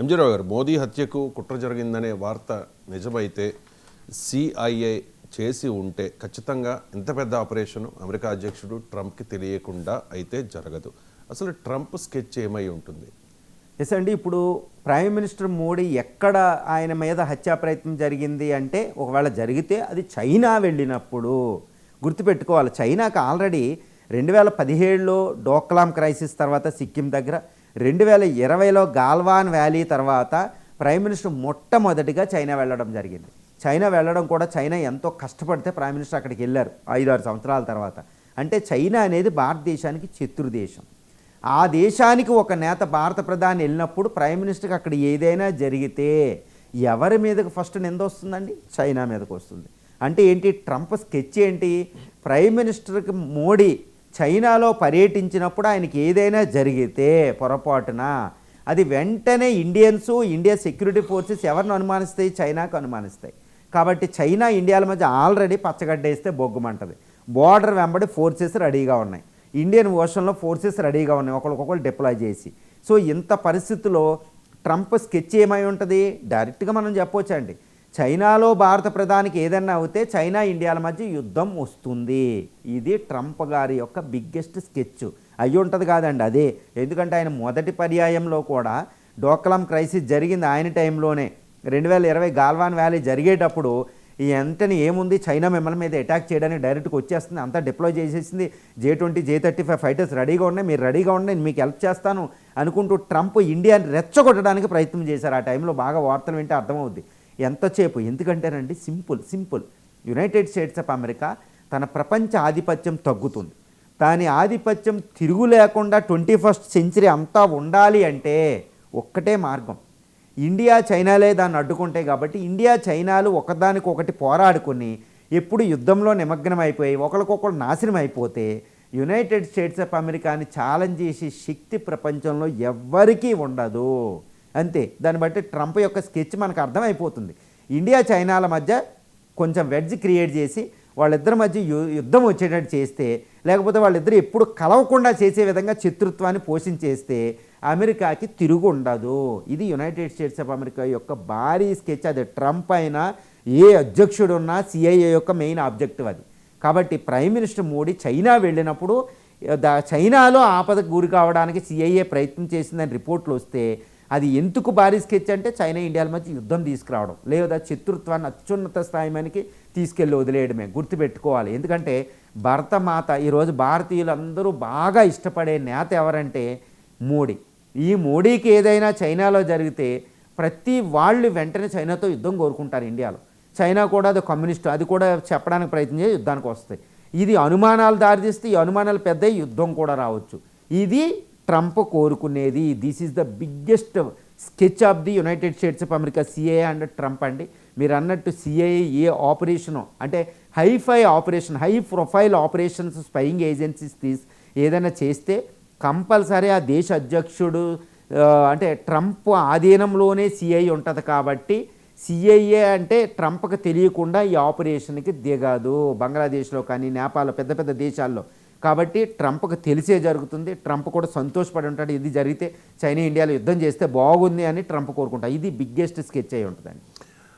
ఎంజీరావు గారు మోదీ హత్యకు కుట్ర జరిగిందనే వార్త నిజమైతే సిఐఏ చేసి ఉంటే ఖచ్చితంగా ఇంత పెద్ద ఆపరేషన్ అమెరికా అధ్యక్షుడు ట్రంప్కి తెలియకుండా అయితే జరగదు. అసలు ట్రంప్ స్కెచ్ ఏమై ఉంటుంది? ఎస్ అండి ఇప్పుడు ప్రైమ్ మినిస్టర్ మోడీ ఎక్కడ ఆయన మీద హత్యా ప్రయత్నం జరిగింది అంటే ఒకవేళ జరిగితే అది చైనా వెళ్ళినప్పుడు గుర్తుపెట్టుకోవాలి. చైనాకి ఆల్రెడీ రెండు వేల పదిహేడులో డోక్లాం క్రైసిస్ తర్వాత సిక్కిం దగ్గర రెండు వేల ఇరవైలో గాల్వాన్ వ్యాలీ తర్వాత ప్రైమ్ మినిస్టర్ మొట్టమొదటిగా చైనా వెళ్ళడం జరిగింది. చైనా వెళ్ళడం కూడా చైనా ఎంతో కష్టపడితే ప్రైమ్ మినిస్టర్ అక్కడికి వెళ్ళారు ఐదారు సంవత్సరాల తర్వాత. అంటే చైనా అనేది భారతదేశానికి శత్రు దేశం. ఆ దేశానికి ఒక నేత భారత ప్రధాని వెళ్ళినప్పుడు ప్రైమ్ మినిస్టర్కి అక్కడ ఏదైనా జరిగితే ఎవరి మీదకి ఫస్ట్ నింద వస్తుందండి? చైనా మీదకి వస్తుంది. అంటే ఏంటి? ట్రంప్ స్కెచ్ ఏంటి? ప్రైమ్ మినిస్టర్కి మోడీ చైనాలో పర్యటించినప్పుడు ఆయనకి ఏదైనా జరిగితే పొరపాటున అది వెంటనే ఇండియన్సు ఇండియా సెక్యూరిటీ ఫోర్సెస్ ఎవరిని అనుమానిస్తాయి? చైనాకు అనుమానిస్తాయి. కాబట్టి చైనా ఇండియాల మధ్య ఆల్రెడీ పచ్చగడ్డ వేస్తే బొగ్గుమంటది. బోర్డర్ వెంబడి ఫోర్సెస్ రెడీగా ఉన్నాయి. ఇండియన్ ఓషన్లో ఫోర్సెస్ రెడీగా ఉన్నాయి. ఒకరికొకరు డిప్లాయ్ చేసి. సో ఇంత పరిస్థితుల్లో ట్రంప్ స్కెచ్ ఏమై ఉంటుంది? డైరెక్ట్గా మనం చెప్పొచ్చండి. చైనాలో భారత ప్రధానికి ఏదన్నా అవుతే చైనా ఇండియాల మధ్య యుద్ధం వస్తుంది. ఇది ట్రంప్ గారి యొక్క బిగ్గెస్ట్ స్కెచ్. అయ్యి ఉంటుంది కాదండి అదే. ఎందుకంటే ఆయన మొదటి పర్యాయంలో కూడా డోక్లాం క్రైసిస్ జరిగింది ఆయన టైంలోనే. రెండు వేల ఇరవై గాల్వాన్ వ్యాలీ జరిగేటప్పుడు ఈ వెంటనే ఏముంది? చైనా మిమ్మల్ని మీద అటాక్ చేయడానికి డైరెక్ట్గా వచ్చేస్తుంది. అంతా డిప్లాయ్ చేసేసింది. J twenty J thirty five fighters రెడీగా ఉన్నాయి. మీరు రెడీగా ఉండండి. నేను మీకు హెల్ప్ చేస్తాను అనుకుంటూ ట్రంప్ ఇండియాని రెచ్చగొట్టడానికి ప్రయత్నం చేశారు. ఆ టైంలో బాగా వార్తలు వింటే అర్థమవుద్ది. ఎంతసేపు ఎందుకంటేనండి simple simple. United States of America తన ప్రపంచ ఆధిపత్యం తగ్గుతుంది. దాని ఆధిపత్యం తిరుగు లేకుండా ట్వంటీ ఫస్ట్ సెంచరీ అంతా ఉండాలి అంటే ఒక్కటే మార్గం. ఇండియా చైనాలే దాన్ని అడ్డుకుంటాయి కాబట్టి ఇండియా చైనాలు ఒకదానికొకటి పోరాడుకొని ఎప్పుడు యుద్ధంలో నిమగ్నం అయిపోయి ఒకరికొకరు నాశనం అయిపోతే యునైటెడ్ స్టేట్స్ ఆఫ్ అమెరికాని ఛాలెంజ్ చేసే శక్తి ప్రపంచంలో ఎవ్వరికీ ఉండదు. అంతే. దాన్ని బట్టి ట్రంప్ యొక్క స్కెచ్ మనకు అర్థమైపోతుంది. ఇండియా చైనాల మధ్య కొంచెం వెడ్జ్ క్రియేట్ చేసి వాళ్ళిద్దరి మధ్య యు- యుద్ధం వచ్చేటట్టు చేస్తే లేకపోతే వాళ్ళిద్దరు ఎప్పుడు కలవకుండా చేసే విధంగా శత్రుత్వాన్ని పోషించేస్తే అమెరికాకి తిరుగు ఉండదు. ఇది యునైటెడ్ స్టేట్స్ ఆఫ్ అమెరికా యొక్క భారీ స్కెచ్. అది ట్రంప్ అయినా ఏ అధ్యక్షుడున్నా సిఐఏ యొక్క మెయిన్ ఆబ్జెక్టివ్ అది. కాబట్టి ప్రైమ్ మినిస్టర్ మోడీ చైనా వెళ్ళినప్పుడు దా చైనాలో ఆపదకు గురి కావడానికి సిఐఏ ప్రయత్నం చేసిందని రిపోర్ట్లు వస్తే అది ఎందుకు భారీ స్కెచ్ అంటే చైనా ఇండియాల మధ్య యుద్ధం తీసుకురావడం. లేదా శత్రుత్వాన్ని అత్యున్నత స్థాయి మనకి తీసుకెళ్ళి వదిలేయడమే. గుర్తుపెట్టుకోవాలి. ఎందుకంటే భరతమాత ఈరోజు భారతీయులందరూ బాగా ఇష్టపడే నేత ఎవరంటే మోడీ. ఈ మోడీకి ఏదైనా చైనాలో జరిగితే ప్రతి వాళ్ళు వెంటనే చైనాతో యుద్ధం కోరుకుంటారు ఇండియాలో. చైనా కూడా అది కమ్యూనిస్ట్ అది కూడా చెప్పడానికి ప్రయత్నించే యుద్ధానికి వస్తాయి. ఇది అనుమానాలు దారితీస్తే ఈ అనుమానాలు పెద్ద యుద్ధం కూడా రావచ్చు. ఇది ట్రంప్ కోరుకునేది. This is the biggest sketch of the United States of America CA and Trump అండి. మీరు అన్నట్టు సిఐఏ ఏ ఆపరేషను అంటే hi fi operation high profile operations spying agencies తీసి ఏదైనా చేస్తే కంపల్సరీ ఆ దేశ అధ్యక్షుడు అంటే ట్రంప్ ఆధీనంలోనే సిఐ ఉంటుంది కాబట్టి సిఐఏ అంటే ట్రంప్కి తెలియకుండా ఈ ఆపరేషన్కి దిగదు. బంగ్లాదేశ్లో కానీ నేపాల్లో పెద్ద పెద్ద దేశాల్లో. కాబట్టి ట్రంప్కి తెలిసే జరుగుతుంది. ట్రంప్ కూడా సంతోషపడి ఉంటాడు. ఇది జరిగితే చైనా ఇండియాలో యుద్ధం చేస్తే బాగుంది అని ట్రంప్ కోరుకుంటాడు ఇది బిగ్గెస్ట్ స్కెచ్ అయి ఉంటుందండి.